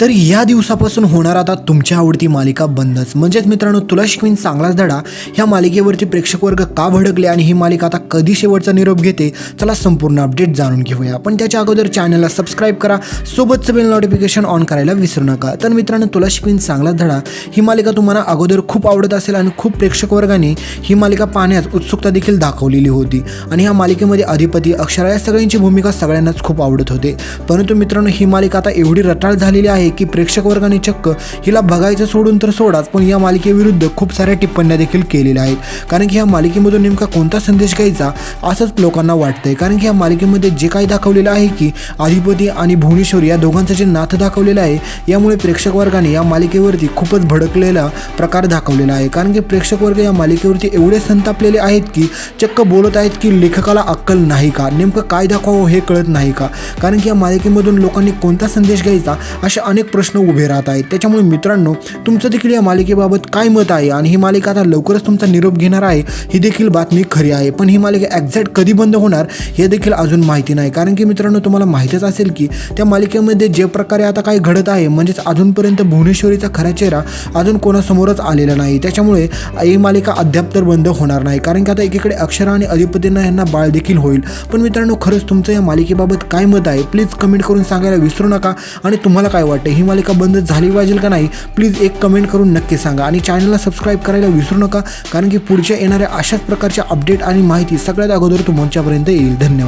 तर या दिवसापासून होणार आता तुमची आवडती मालिका बंदच. म्हणजेच मित्रांनो तुला शिकवीन चांगलाच धडा. ह्या मालिकेवरती प्रेक्षक वर्ग का भडकले आणि ही मालिका आता कधी शेवटचा निरोप घेते चला संपूर्ण अपडेट जाणून घेऊया. पण त्याच्या अगोदर चॅनलला सबस्क्राईब करा. सोबतचं बेल नोटिफिकेशन ऑन करायला विसरू नका. तर मित्रांनो तुला शिकवीन चांगलाच धडा. ही मालिका तुम्हाला अगोदर खूप आवडत असेल आणि खूप प्रेक्षक वर्गाने ही मालिका पाहण्यास उत्सुकता देखील दाखवलेली होती. आणि ह्या मालिकेमध्ये अधिपती अक्षरा या सगळ्यांची भूमिका सगळ्यांनाच खूप आवडत होते. परंतु मित्रांनो ही मालिका आता एवढी रटाळ झालेली आहे की प्रेक्षक वर्गाने चक्क हिला बघायचं सोडून तर सोडाच पण या मालिकेविरुद्ध खूप साऱ्या टिप्पण्या देखील केलेल्या आहेत. कारण की या मालिकेमधून नेमका कोणता संदेश घ्यायचा असंच लोकांना वाटतंय. कारण की या मालिकेमध्ये जे काही दाखवलेलं आहे की अधिपती आणि भुवनेश्वर या दोघांचं जे नातं दाखवलेलं आहे यामुळे प्रेक्षक वर्गाने या मालिकेवरती खूपच भडकलेला प्रकार दाखवलेला आहे. कारण की प्रेक्षक वर्ग या मालिकेवरती एवढे संतापलेले आहेत की चक्क बोलत आहेत की लेखकाला अक्कल नाही का? नेमकं काय दाखवावं हे कळत नाही का? कारण की या मालिकेमधून लोकांनी कोणता संदेश घ्यायचा अशा अनेक प्रश्न उभे राहत आहेत. त्याच्यामुळे मित्रांनो तुमचं देखील या मालिकेबाबत काय मत आहे आणि ही मालिका आता लवकरच तुमचा निरोप घेणार आहे ही देखील बातमी खरी आहे. पण ही मालिका एक्झॅक्ट कधी बंद होणार हे देखील अजून माहिती नाही. कारण की मित्रांनो तुम्हाला माहितीच असेल की त्या मालिकेमध्ये जे प्रकारे आता काय घडत आहे म्हणजेच अजूनपर्यंत भुवनेश्वरीचा खरा चेहरा अजून कोणासमोरच आलेला नाही. त्याच्यामुळे ही मालिका अद्याप तर बंद होणार नाही. कारण की आता एकीकडे अक्षरा आणि अधिपतींना यांना बाळ देखील होईल. पण मित्रांनो खरंच तुमचं या मालिकेबाबत काय मत आहे प्लीज कमेंट करून सांगायला विसरू नका. आणि तुम्हाला काय वाटतं ही मालिका बंद झाली पाहिजे का नाही प्लीज एक कमेंट करून नक्की सांगा. आणि चॅनलला सबस्क्राईब करायला विसरू नका कारण की पुढच्या येणाऱ्या अशाच प्रकारच्या अपडेट आणि माहिती सगळ्यात अगोदर तुमच्यापर्यंत येईल. धन्यवाद.